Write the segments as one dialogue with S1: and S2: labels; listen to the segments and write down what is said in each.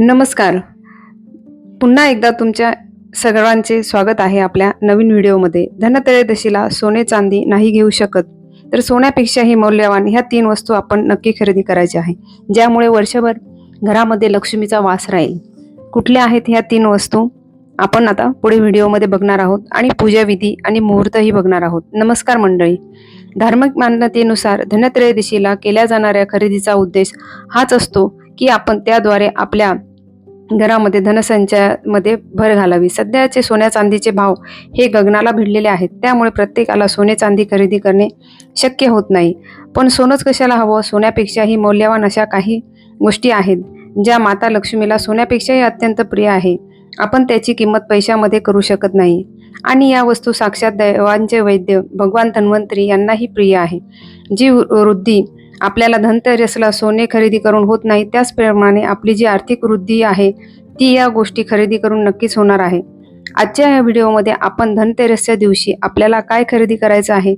S1: नमस्कार. पुन्हा एकदा तुमच्या सगळ्यांचे स्वागत आहे आपल्या नवीन व्हिडिओमध्ये. धनत्रयोदशीला सोने चांदी नाही घेऊ शकत. तर सोन्यापेक्षाही मौल्यवान ह्या तीन वस्तू आपण नक्की खरेदी करायची आहे. ज्यामुळे वर्षभर घरामध्ये लक्ष्मीचा वास राहील. कुठल्या आहेत ह्या तीन वस्तू? आपण आता पुढे व्हिडिओमध्ये बघणार आहोत आणि पूजाविधी आणि मुहूर्तही बघणार आहोत. नमस्कार मंडळी. धार्मिक मान्यतेनुसार धनत्रयोदशीला केल्या जाणाऱ्या खरेदीचा उद्देश हाच असतो की आपण त्याद्वारे आपल्या घरामध्ये धनसंचयामध्ये भर घालावी. सध्याचे सोन्या चांदीचे भाव हे गगनाला भिडलेले आहेत. त्यामुळे प्रत्येकाला सोने चांदी खरेदी करणे शक्य होत नाही. पण सोनंच कशाला हवं? सोन्यापेक्षाही मौल्यवान अशा काही गोष्टी आहेत ज्या माता लक्ष्मीला सोन्यापेक्षाही अत्यंत प्रिय आहे. आपण त्याची किंमत पैशामध्ये करू शकत नाही. आणि या वस्तू साक्षात दैवांचे वैद्य भगवान धन्वंतरी यांनाही प्रिय आहे. जी वृद्धी आपल्याला धनतेरसला सोने खरेदी करून होत नाही त्याचप्रमाणे आपली जी आर्थिक वृद्धी आहे ती या गोष्टी खरेदी करून नक्कीच होणार आहे. आजच्या या व्हिडिओमध्ये आपण धनतेरसच्या दिवशी आपल्याला काय खरेदी करायचं आहे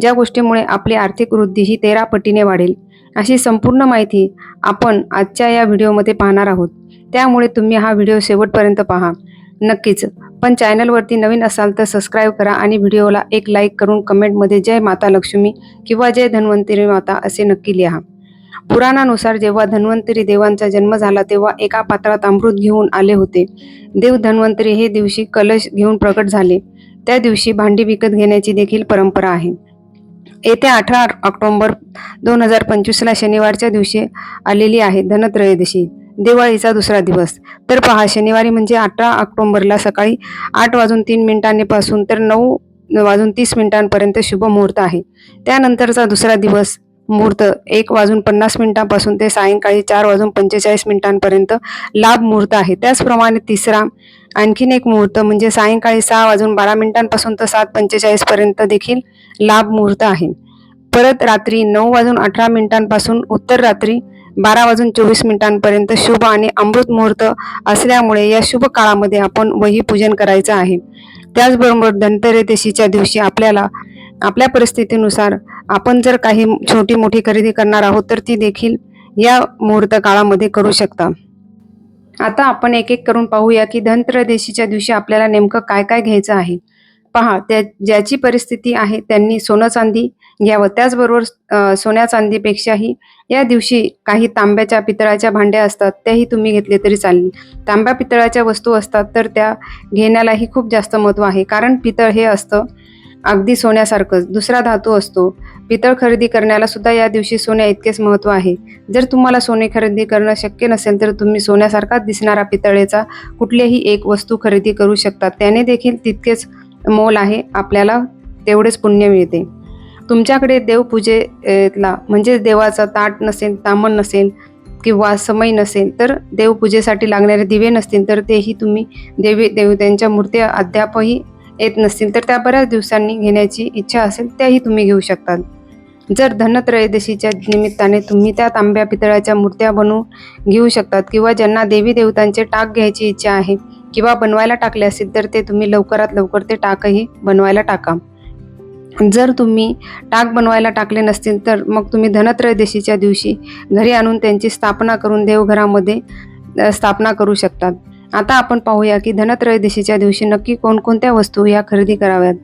S1: ज्या गोष्टीमुळे आपली आर्थिक वृद्धी ही तेरा पटीने वाढेल अशी संपूर्ण माहिती आपण आजच्या या व्हिडिओमध्ये पाहणार आहोत. त्यामुळे तुम्ही हा व्हिडिओ शेवटपर्यंत पहा. नक्कीच पण चॅनलवरती नवीन असाल तर सबस्क्राईब करा आणि व्हिडिओला एक लाईक करून कमेंटमध्ये जय माता लक्ष्मी किंवा जय धन्वंतरी माता असे नक्की लिहा. पुराणानुसार जेव्हा धन्वंतरी देवांचा जन्म झाला तेव्हा एका पात्रात अमृत घेऊन आले होते. देव धन्वंतरी हे दिवशी कलश घेऊन प्रकट झाले. त्या दिवशी भांडी विकत घेण्याची देखील परंपरा आहे. येत्या अठरा ऑक्टोंबर दोन हजार पंचवीसला शनिवारच्या दिवशी आलेली आहे धनत्रयोदशी. दिवाळीचा दुसरा दिवस. तर पहा शनिवारी म्हणजे अठरा ऑक्टोंबरला सकाळी आठ वाजून तीन मिनिटांपासून तर नऊ वाजून तीस मिनिटांपर्यंत शुभ मुहूर्त आहे. त्यानंतरचा दुसरा दिवस मुहूर्त एक वाजून पन्नास मिनिटांपासून ते सायंकाळी चार वाजून पंचेचाळीस मिनिटांपर्यंत लाभ मुहूर्त आहे. त्याचप्रमाणे तिसरा आणखीन एक मुहूर्त म्हणजे सायंकाळी सहा वाजून बारा मिनिटांपासून तर सात पंचेचाळीसपर्यंत देखील लाभ मुहूर्त आहे. परत रात्री नऊ वाजून अठरा मिनिटांपासून उत्तर रात्री बारा वाजून चोवीस मिनिटांपर्यंत शुभ आणि अमृत मुहूर्त असल्यामुळे या शुभ काळामध्ये आपण वही पूजन करायचं आहे. त्याचबरोबर धनतेरदशीच्या दिवशी आपल्याला आपल्या परिस्थितीनुसार आपण जर काही छोटी मोठी खरेदी करणार आहोत तर ती देखील या मुहूर्त काळामध्ये करू शकता. आता आपण एक एक करून पाहूया की धनत्रयोदशीच्या दिवशी आपल्याला नेमकं काय काय घ्यायचं आहे. पहा त्या ज्याची परिस्थिती आहे त्यांनी सोनं चांदी घ्यावं. त्याचबरोबर सोन्या चांदीपेक्षाही या दिवशी काही तांब्याच्या पितळाच्या भांड्या असतात त्याही तुम्ही घेतले तरी चालेल. तांब्या पितळाच्या वस्तू असतात तर त्या घेण्यालाही खूप जास्त महत्त्व आहे. कारण पितळ हे असतं अगदी सोन्यासारखंच दुसरा धातू असतो. पितळ खरेदी करण्याला सुद्धा या दिवशी सोन्या इतकेच महत्त्व आहे. जर तुम्हाला सोने खरेदी करणं शक्य नसेल तर तुम्ही सोन्यासारखाच दिसणारा पितळेचा कुठलीही एक वस्तू खरेदी करू शकता. त्याने देखील तितकेच मोल आहे. आपल्याला तेवढेच पुण्य मिळते. तुमच्याकडे देवपूजेला म्हणजे देवाचा ताट नसेल तामण नसेल किंवा समय नसेल तर देवपूजेसाठी लागणारे दिवे नसतील तर तेही तुम्ही देवी देवतांच्या मूर्त्या अद्यापही येत नसतील तर त्या बऱ्याच दिवसांनी घेण्याची इच्छा असेल त्याही तुम्ही घेऊ शकतात जर धनत्रयोदशीच्या निमित्ताने तुम्ही त्या तांब्या पितळाच्या मूर्त्या बनवून घेऊ शकतात किंवा ज्यांना देवी देवतांचे टाक घ्यायची इच्छा आहे किंवा बनवायला टाकले असतील तर ते तुम्ही लवकरात लवकर ते टाकही बनवायला टाका. जर तुम्ही टाक बनवायला टाकले नसतील तर मग तुम्ही धनत्रयोदशीच्या दिवशी घरी आणून त्यांची स्थापना करून देवघरामध्ये स्थापना करू शकतात. आता आपण पाहूया की धनत्रयोदशीच्या दिवशी नक्की कोणकोणत्या वस्तू या खरेदी कराव्यात.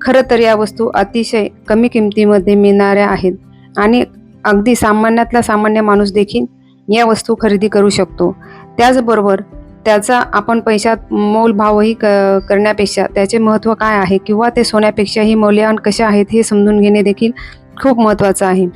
S1: खरं तर या वस्तू अतिशय कमी किमतीमध्ये मिळणाऱ्या आहेत आणि अगदी सामान्यातला सामान्य माणूस देखील या वस्तू खरेदी करू शकतो. त्याचबरोबर त्याचा आपण पैशात मोलभावही क करण्यापेक्षा त्याचे महत्त्व काय आहे किंवा ते सोन्यापेक्षाही मौल्यवान कशा आहेत हे समजून घेणे देखील खूप महत्त्वाचं आहे.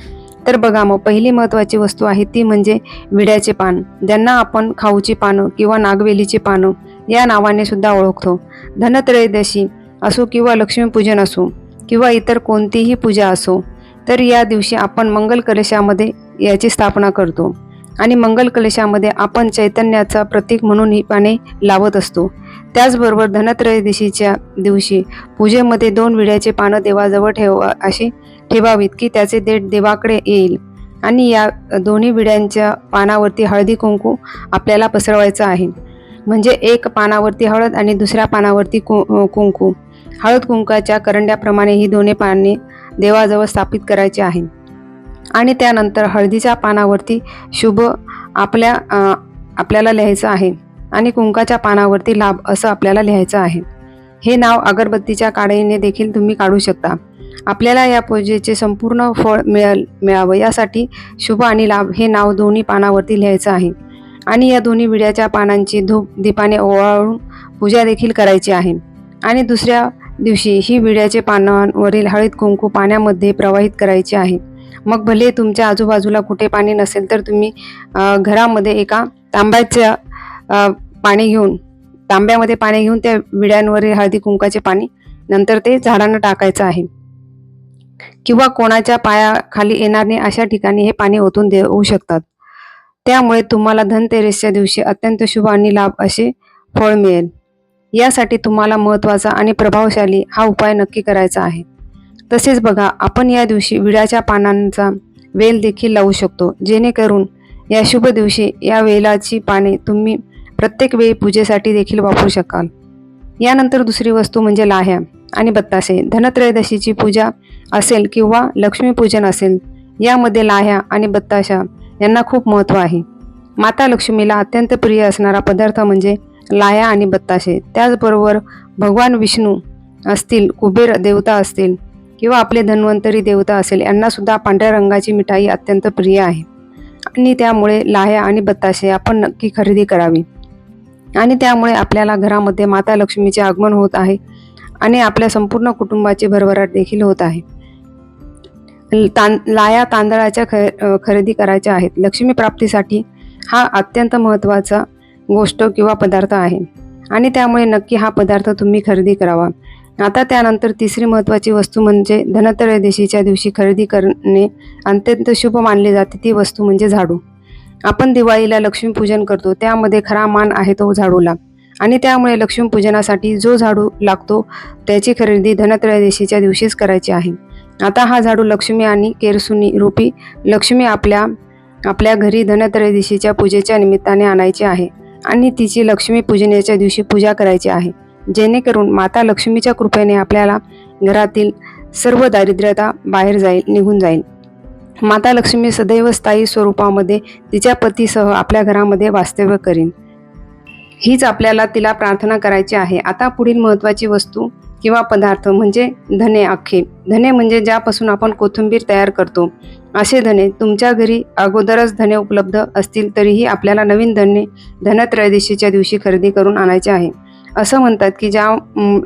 S1: तर बघा मग पहिली महत्त्वाची वस्तू आहे ती म्हणजे विड्याचे पान. ज्यांना आपण खाऊची पानं किंवा नागवेलीची पानं या नावाने सुद्धा ओळखतो. धनत्रयोदशी असो किंवा लक्ष्मीपूजन असो किंवा इतर कोणतीही पूजा असो तर या दिवशी आपण मंगल कलशामध्ये याची स्थापना करतो. आणि मंगल कलशामध्ये आपण चैतन्याचा प्रतीक म्हणून ही पाने लावत असतो. त्याचबरोबर धनत्रयोदशीच्या दिवशी पूजेमध्ये दोन विड्याचे पानं देवाजवळ ठेवा अशी ठेवावीत की त्याचे देठ देवाकडे येईल. आणि या दोन्ही विड्यांच्या पानावरती हळदी कुंकू आपल्याला पसरवायचं आहे. म्हणजे एक पानावरती हळद आणि दुसऱ्या पानावरती कु कुंकू. हळद कुंकाच्या करंड्याप्रमाणे ही दोन्ही पाने देवाजवळ स्थापित करायची आहे आणि त्यानंतर हळदीच्या पानावरती शुभ आपल्या आपल्याला लिहायचं आहे आणि कुंकाच्या पानावरती लाभ असं आपल्याला लिहायचं आहे. हे नाव अगरबत्तीच्या काढीने देखील तुम्ही काढू शकता. आपल्याला या पूजेचे संपूर्ण फळ मिळल मिळावं यासाठी शुभ आणि लाभ हे नाव दोन्ही पानावरती लिहायचं आहे. आणि या दोन्ही विड्याच्या पानांची धूप दीपाने ओवाळून पूजा देखील करायची आहे. आणि दुसऱ्या दिवशी ही विड्याचे पानांवरील हळद कुंकू पाण्यामध्ये प्रवाहित करायचे आहे. मग भले तुमच्या आजूबाजूला कुठे पाणी नसेल तर तुम्ही घरामध्ये एका तांब्याच्या पाणी घेऊन तांब्यामध्ये पाणी घेऊन त्या विड्यांवरील हळदी कुंकाचे पाणी नंतर ते झाडांना टाकायचं आहे. किंवा कोणाच्या पायाखाली येणार नाही अशा ठिकाणी हे पाणी ओतून देऊ शकतात. त्यामुळे तुम्हाला धनतेरसच्या दिवशी अत्यंत शुभ आणि लाभ असे फळ मिळेल. यासाठी तुम्हाला महत्त्वाचा आणि प्रभावशाली हा उपाय नक्की करायचा आहे. तसेच बघा आपण या दिवशी विड्याच्या पानांचा वेल देखील लावू शकतो. जेणेकरून या शुभ दिवशी या वेलाची पाने तुम्ही प्रत्येक वेळी पूजेसाठी देखील वापरू शकाल. यानंतर दुसरी वस्तू म्हणजे लाह्या आणि बत्तासे. धनत्रयोदशीची पूजा असेल किंवा लक्ष्मीपूजन असेल यामध्ये लाह्या आणि बत्ताशा यांना खूप महत्त्व आहे. माता लक्ष्मीला अत्यंत प्रिय असणारा पदार्थ म्हणजे लाह्या आणि बत्ताशे. त्याचबरोबर भगवान विष्णू असतील कुबेर देवता असतील किंवा आपले धन्वंतरी देवता असेल यांना सुद्धा पांढऱ्या रंगाची मिठाई अत्यंत प्रिय आहे. आणि त्यामुळे लाह्या आणि बत्ताशे आपण नक्की खरेदी करावी. आणि त्यामुळे आपल्याला घरामध्ये माता लक्ष्मीचे आगमन होत आहे आणि आपल्या संपूर्ण कुटुंबाची भरभराट देखील होत आहे. तां लाया तांदळाच्या ख खरेदी करायच्या आहेत. लक्ष्मी प्राप्तीसाठी हा अत्यंत महत्त्वाचा गोष्ट किंवा पदार्थ आहे. आणि त्यामुळे नक्की हा पदार्थ तुम्ही खरेदी करावा. आता त्यानंतर तिसरी महत्त्वाची वस्तू म्हणजे धनत्रयोदशीच्या दिवशी खरेदी करणे अत्यंत शुभ मानले जाते ती वस्तू म्हणजे झाडू. आपण दिवाळीला लक्ष्मीपूजन करतो त्यामध्ये खरा मान आहे तो झाडूला. आणि त्यामुळे लक्ष्मीपूजनासाठी जो झाडू लागतो त्याची खरेदी धनत्रयोदशीच्या दिवशीच करायची आहे. आता हा झाडू लक्ष्मी आणि केरसुनी रूपी लक्ष्मी आपल्या आपल्या घरी धनत्रयोदशीच्या पूजेच्या निमित्ताने आणायची आहे. आणि तिची लक्ष्मी पूजनेच्या दिवशी पूजा करायची आहे. जेणेकरून माता लक्ष्मीच्या कृपेने आपल्याला घरातील सर्व दारिद्र्यता बाहेर जाईल निघून जाईल. माता लक्ष्मी सदैव स्थायी स्वरूपामध्ये तिच्या पतीसह आपल्या घरामध्ये वास्तव्य करीन. हीच आपल्याला तिला प्रार्थना करायची आहे. आता पुढील महत्त्वाची वस्तू किंवा पदार्थ म्हणजे धने अख्खे. धने म्हणजे ज्यापासून आपण कोथिंबीर तयार करतो. असे धने तुमच्या घरी अगोदरच धने उपलब्ध असतील तरीही आपल्याला नवीन धने धनत्रयोदशीच्या दिवशी खरेदी करून आणायचे आहे. असं म्हणतात की ज्या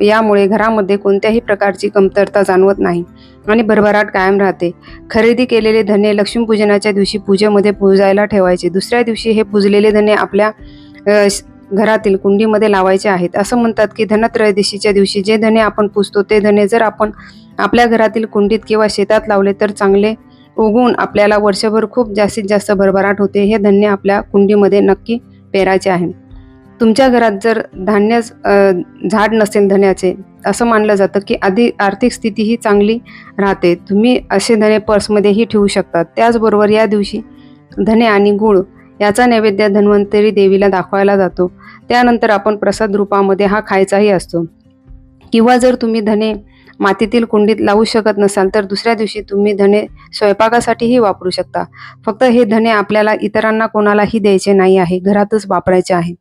S1: यामुळे घरामध्ये कोणत्याही प्रकारची कमतरता जाणवत नाही आणि भरभराट कायम राहते. खरेदी केलेले धने लक्ष्मीपूजनाच्या दिवशी पूजेमध्ये पुजायला ठेवायचे. दुसऱ्या दिवशी हे पुजलेले धने आपल्या श- घरातील कुंडीमध्ये लावायचे आहेत. असं म्हणतात की धनत्रयोदशीच्या दिवशी जे धने आपण पुजतो ते धने जर आपण आपल्या घरातील कुंडीत किंवा शेतात लावले तर चांगले उगवून आपल्याला वर्षभर खूप जास्तीत जास्त भरभराट होते. हे धन्य आपल्या कुंडीमध्ये नक्की पेरायचे आहे. तुमच्या घरात जर धान्य झाड नसेल धन्याचे असं मानलं जातं की आधी आर्थिक स्थिती ही चांगली राहते. तुम्ही असे धने पर्समध्येही ठेवू शकता त्याचबरोबर या दिवशी धने आणि गूळ याचा नैवेद्य धन्वंतरी देवीला दाखवायला जातो. त्यानंतर आपण प्रसाद रूपामध्ये हा खायचाही असतो. किंवा जर तुम्ही धने मातीतील कुंडीत लावू शकत नसाल तर दुसऱ्या दिवशी तुम्ही धने स्वयंपाकासाठीही वापरू शकता. फक्त हे धने आपल्याला इतरांना कोणालाही द्यायचे नाही आहे. घरातच वापरायचे आहे.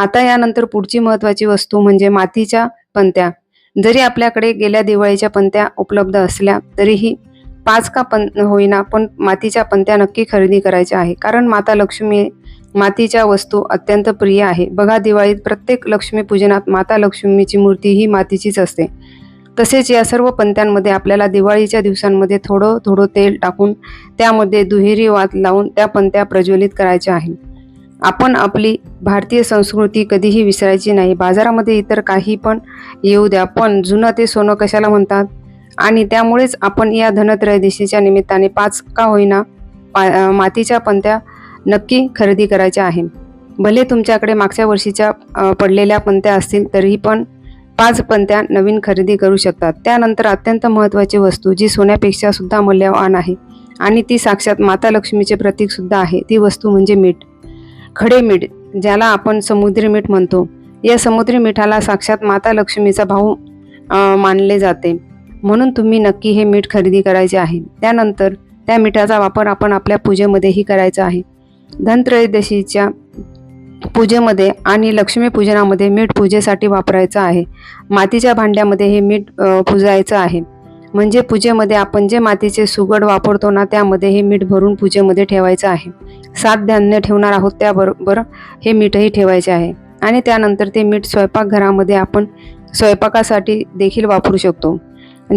S1: आता यानंतर पुढची महत्त्वाची वस्तू म्हणजे मातीच्या पंत्या जरी आपल्याकडे गेल्या दिवाळीच्या पंत्या उपलब्ध असल्या तरीही पाच का पं होईना पण मातीच्या पंत्या नक्की खरेदी करायच्या आहे. कारण माता लक्ष्मी मातीच्या वस्तू अत्यंत प्रिय आहे. बघा दिवाळीत प्रत्येक लक्ष्मी पूजनात माता लक्ष्मीची मूर्ती ही मातीचीच असते. तसेच या सर्व पंत्यांमध्ये आपल्याला दिवाळीच्या दिवसांमध्ये थोडं थोडं तेल टाकून त्यामध्ये दुहेरी वात लावून त्या पंत्या प्रज्वलित करायच्या आहे आपण आपली भारतीय संस्कृती कधीही विसरायची नाही. बाजारामध्ये इतर काही पण येऊ द्या पण जुनं ते सोनं कशाला म्हणतात? आणि त्यामुळेच आपण या धनत्रयोदशीच्या निमित्ताने पाच का होईना पा मातीच्या पंत्या नक्की खरेदी करायच्या आहे भले तुमच्याकडे मागच्या वर्षीच्या पडलेल्या पंत्या असतील तरीही पण पाच पंत्या नवीन खरेदी करू शकतात. त्यानंतर अत्यंत महत्त्वाची वस्तू जी सोन्यापेक्षा सुद्धा मूल्यवान आहे. आणि ती साक्षात माता लक्ष्मीचे प्रतीक सुद्धा आहे. ती वस्तू म्हणजे मीठ. खडे मीठ ज्याला आपण समुद्री मीठ म्हणतो. या समुद्री मिठाला साक्षात माता लक्ष्मीचा भाऊ मानले जाते. म्हणून तुम्ही नक्की हे मीठ खरेदी करायचे आहे. त्यानंतर त्या मिठाचा वापर आपण आपल्या पूजेमध्येही करायचा आहे. धनत्रयोदशीच्या पूजेमध्ये आणि लक्ष्मीपूजनामध्ये मीठ पूजेसाठी वापरायचं आहे. मातीच्या भांड्यामध्ये हे मीठ पुजायचं आहे. म्हणजे पूजेमध्ये आपण जे मातीचे सुगड वापरतो ना त्यामध्ये हे मीठ भरून पूजेमध्ये ठेवायचं आहे. सात धान्य ठेवणार आहोत त्याबरोबर हे मीठही ठेवायचे आहे. आणि त्यानंतर ते मीठ स्वयंपाकघरामध्ये आपण स्वयंपाकासाठी देखील वापरू शकतो.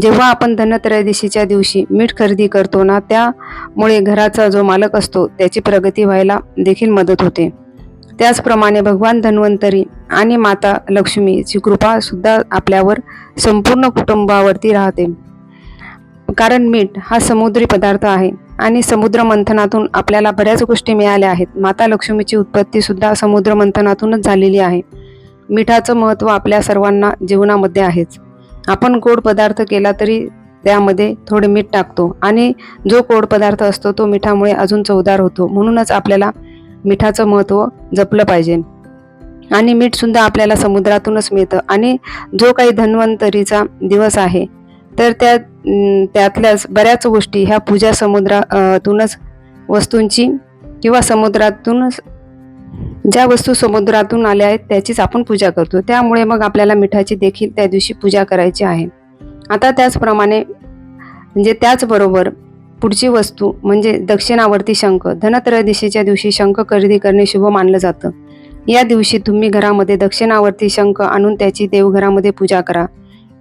S1: जेव्हा आपण धनत्रयोदशीच्या दिवशी मीठ खरेदी करतो ना त्यामुळे घराचा जो मालक असतो त्याची प्रगती व्हायला देखील मदत होते. त्याचप्रमाणे भगवान धन्वंतरी आणि माता लक्ष्मीची कृपा सुद्धा आपल्यावर संपूर्ण कुटुंबावरती राहते. कारण मीठ हा समुद्री पदार्थ आहे आणि समुद्र मंथनातून आपल्याला बऱ्याच गोष्टी मिळाल्या आहेत. माता लक्ष्मीची उत्पत्ती सुद्धा समुद्र मंथनातूनच झालेली आहे. मिठाचं महत्त्व आपल्या सर्वांना जीवनामध्ये आहेच. आपण गोड पदार्थ केला तरी त्यामध्ये थोडे मीठ टाकतो आणि जो गोड पदार्थ असतो तो मिठामुळे अजून चवदार होतो. म्हणूनच आपल्याला मिठाचं महत्त्व जपलं पाहिजे. आणि मीठ सुद्धा आपल्याला समुद्रातूनच मिळतं. आणि जो काही धन्वंतरीचा दिवस आहे तर त्या त्यातल्याच बऱ्याच गोष्टी ह्या पूजा समुद्रातूनच वस्तूंची किंवा समुद्रातूनच ज्या वस्तू समुद्रातून आल्या आहेत त्याचीच आपण पूजा करतो. त्यामुळे मग आपल्याला मिठाची देखील त्या दिवशी पूजा करायची आहे. आता त्याचप्रमाणे म्हणजे त्याचबरोबर पुढची वस्तू म्हणजे दक्षिणावर्ती शंख. धनत्रयोदशीच्या दिवशी शंख खरेदी करणे शुभ मानलं जातं. या दिवशी तुम्ही घरामध्ये दक्षिणावर्ती शंख आणून त्याची देवघरामध्ये पूजा करा.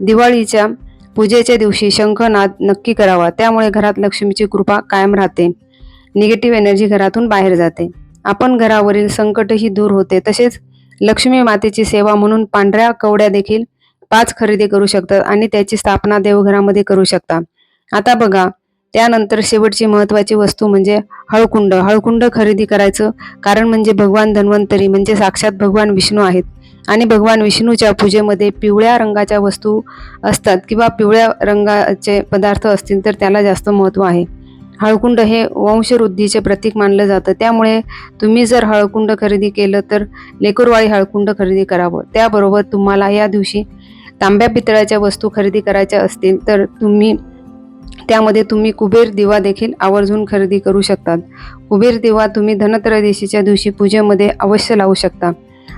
S1: दिवाळीच्या पूजेच्या दिवशी शंखनाद नक्की करावा. त्यामुळे घरात लक्ष्मीची कृपा कायम राहते. निगेटिव्ह एनर्जी घरातून बाहेर जाते. आपण घरावरील संकटही दूर होते. तसेच लक्ष्मी मातेची सेवा म्हणून पांढऱ्या कवड्या देखील पाच खरेदी करू शकतात आणि त्याची स्थापना देवघरामध्ये करू शकता. आता बघा त्यानंतर शेवटची महत्त्वाची वस्तू म्हणजे हळकुंड. हळकुंड खरेदी करायचं कारण म्हणजे भगवान धन्वंतरी म्हणजे साक्षात भगवान विष्णू आहेत. आणि भगवान विष्णूच्या पूजेमध्ये पिवळ्या रंगाच्या वस्तू असतात किंवा पिवळ्या रंगाचे पदार्थ असतील तर त्याला जास्त महत्त्व आहे. हळकुंड हे वंशवृद्धीचे प्रतीक मानलं जातं. त्यामुळे तुम्ही जर हळकुंड खरेदी केलं तर लेकरवाळी हळकुंड खरेदी करावं. त्याबरोबर तुम्हाला या दिवशी तांब्या पितळाच्या वस्तू खरेदी करायच्या असतील तर तुम्ही त्यामध्ये तुम्ही कुबेर दिवा देखील आवर्जून खरेदी करू शकतात. कुबेर दिवा तुम्ही धनत्रयोदशीच्या दिवशी पूजेमध्ये अवश्य लावू शकता.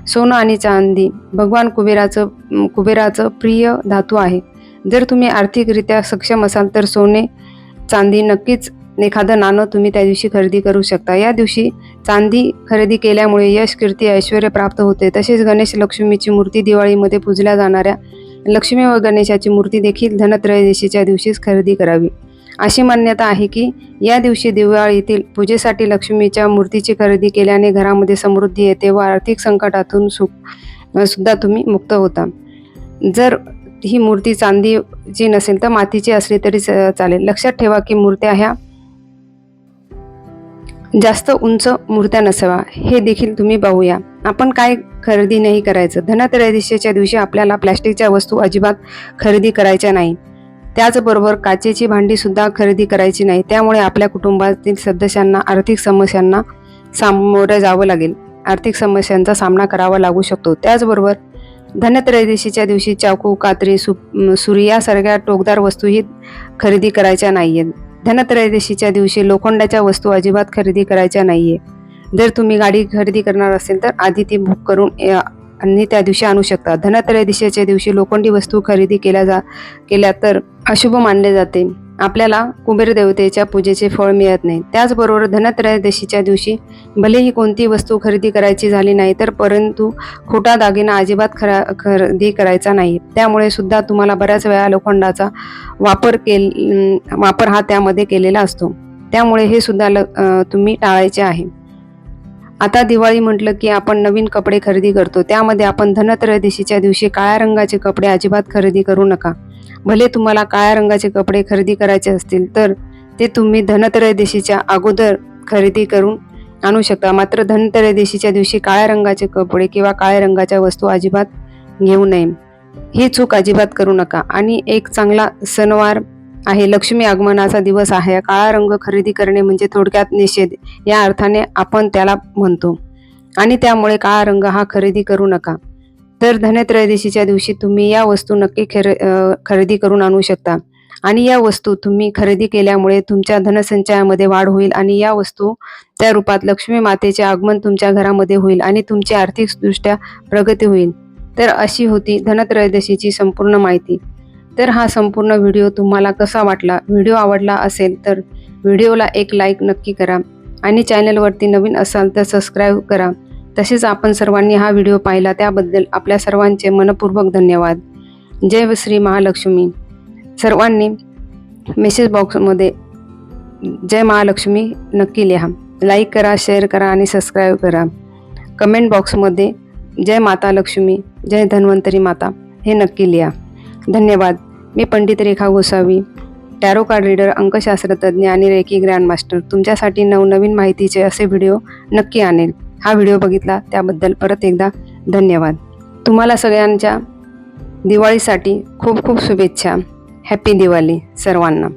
S1: सोनं आणि चांदी. भगवान कुबेराचं कुबेराचं प्रिय धातू आहे. जर तुम्ही आर्थिकरित्या सक्षम असाल तर सोने चांदी नक्कीच एखादं नाणं तुम्ही त्या दिवशी खरेदी करू शकता. या दिवशी चांदी खरेदी केल्यामुळे यश कीर्ती ऐश्वर प्राप्त होते. तसेच गणेश लक्ष्मीची मूर्ती दिवाळीमध्ये पूजल्या जाणाऱ्या लक्ष्मी व गणेशाची मूर्ती देखील धनत्रयोदशीच्या दिवशीच खरेदी करावी. अशी मान्यता आहे की या दिवशी दिवाळीतील पूजेसाठी लक्ष्मीच्या मूर्तीची खरेदी केल्याने घरामध्ये समृद्धी येते व आर्थिक संकटातून सुख सुद्धा तुम्ही मुक्त होता. जर ही मूर्ती चांदीची नसेल तर मातीची असली तरी च- चालेल. लक्षात ठेवा की मूर्त्या ह्या जास्त उंच मूर्त्या नसावा हे देखील तुम्ही पाहूया. आपण काय खरेदी नाही करायचं. धनत्रयोदशीच्या दिवशी आपल्याला प्लॅस्टिकच्या वस्तू अजिबात खरेदी करायच्या नाही. त्याचबरोबर काचेची भांडी सुद्धा खरेदी करायची नाही. त्यामुळे आपल्या कुटुंबातील सदस्यांना आर्थिक समस्यांना सामोरं जावं लागेल. आर्थिक समस्यांचा सामना करावा लागू शकतो. त्याचबरोबर धनत्रयोदशीच्या दिवशी चाकू कात्री सु सुरी यासारख्या टोकदार वस्तूही खरेदी करायच्या नाही आहेत धनत्रयोदशीच्या दिवशी लोखंडाच्या वस्तू अजिबात खरेदी करायच्या नाही आहे जर तुम्ही गाडी खरेदी करणार असेल तर आधी ती बुक करून आणि त्या दिवशी आणू शकता धनत्रयोदशीच्या दिवशी लोखंडी वस्तू खरेदी केल्या जा केल्या तर अशुभ मानले जाते. आपल्याला कुबेर देवतेच्या पूजेचे फळ मिळत नाही. त्याचबरोबर धनत्रयोदशीच्या दिवशी भलेही कोणती वस्तू खरेदी करायची झाली नाही तर परंतु खोटा दागिना अजिबात खरा खरेदी करायचा नाही. त्यामुळे सुद्धा तुम्हाला बऱ्याच वेळा लोखंडाचा वापर केल वापर हा त्यामध्ये केलेला असतो. त्यामुळे हे सुद्धा ल तुम्ही टाळायचे आहे. आता दिवाळी म्हटलं की आपण नवीन कपडे खरेदी करतो. त्यामध्ये आपण धनत्रयोदशीच्या दिवशी काळ्या रंगाचे कपडे अजिबात खरेदी करू नका. भले तुम्हाला काळ्या रंगाचे कपडे खरेदी करायचे असतील तर ते तुम्ही धनत्रयोदशीच्या अगोदर खरेदी करून आणू शकता. मात्र धनत्रयोदशीच्या दिवशी काळ्या रंगाचे कपडे किंवा काळ्या रंगाच्या वस्तू अजिबात घेऊ नये. ही चूक अजिबात करू नका. आणि एक चांगला सणवार आहे. लक्ष्मी आगमनाचा दिवस आहे. काळा रंग खरेदी करणे म्हणजे थोडक्यात निषेध. या अर्थाने आपण त्याला म्हणतो. आणि त्यामुळे काळा रंग हा खरेदी करू नका. तर धनत्रयोदशीच्या दिवशी तुम्ही या वस्तू नक्की खरे खरेदी करून आणू शकता. आणि या वस्तू तुम्ही खरेदी केल्यामुळे तुमच्या धनसंचयामध्ये वाढ होईल आणि या वस्तू त्या रूपात लक्ष्मी मातेचे आगमन तुमच्या घरामध्ये होईल आणि तुमची आर्थिकदृष्ट्या प्रगती होईल. तर अशी होती धनत्रयोदशीची संपूर्ण माहिती. तर हा संपूर्ण व्हिडिओ तुम्हाला कसा वाटला व्हिडिओ आवडला असेल तर व्हिडिओला एक लाईक नक्की करा आणि चॅनलवरती नवीन असाल तर सबस्क्राईब करा. तसेच आपण सर्वांनी हा व्हिडिओ पाहिला त्याबद्दल आपल्या सर्वांचे मनपूर्वक धन्यवाद. जय श्री महालक्ष्मी. सर्वांनी मेसेज बॉक्समध्ये जय महालक्ष्मी नक्की लिहा. लाईक करा शेअर करा आणि सबस्क्राईब करा. कमेंट बॉक्समध्ये जय माता लक्ष्मी जय धन्वंतरी माता हे नक्की लिहा. धन्यवाद. मी Pandit Rekha Gosavi tarot card reader अंकशास्त्रतज्ञ आणि रेकी ग्रँडमास्टर तुमच्यासाठी नवनवीन माहितीचे असे व्हिडिओ नक्की आणेल. हा व्हिडिओ बघितला त्याबद्दल परत एकदा धन्यवाद. तुम्हाला सगळ्यांच्या दिवाळीसाठी खूप खूप शुभेच्छा. हॅपी दिवाळी सर्वांना.